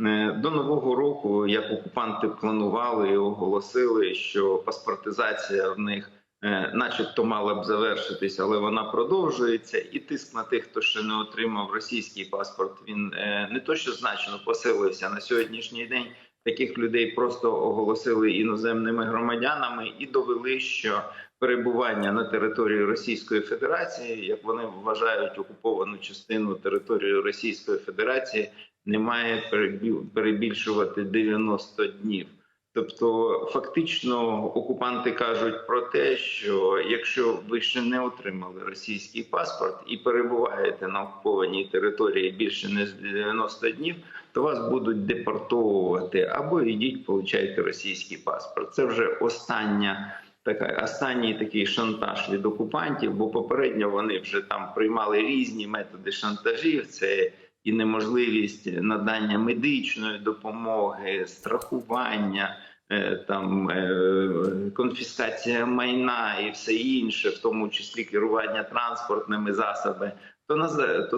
Е, До нового року, як окупанти планували і оголосили, що паспортизація в них, е, начебто, мала б завершитись, але вона продовжується. І тиск на тих, хто ще не отримав російський паспорт, він е, не то, що значно посилився на сьогоднішній день. Таких людей просто оголосили іноземними громадянами і довели, що перебування на території Російської Федерації, як вони вважають окуповану частину території Російської Федерації, не має перебільшувати 90 днів. Тобто, фактично, окупанти кажуть про те, що якщо ви ще не отримали російський паспорт і перебуваєте на окупованій території більше ніж 90 днів, то вас будуть депортовувати або йдіть, получайте російський паспорт. Це вже остання така останній такий шантаж від окупантів, бо попередньо вони вже там приймали різні методи шантажів. Це і неможливість надання медичної допомоги, страхування, е, там е, конфіскація майна і все інше, в тому числі керування транспортними засобами. То на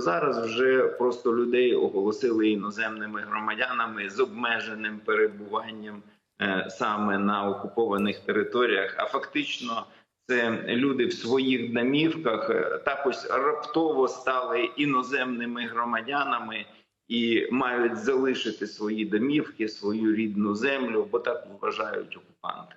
зараз вже просто людей оголосили іноземними громадянами з обмеженим перебуванням е, саме на окупованих територіях. А фактично, це люди в своїх домівках е, також раптово стали іноземними громадянами і мають залишити свої домівки, свою рідну землю, бо так вважають окупанти.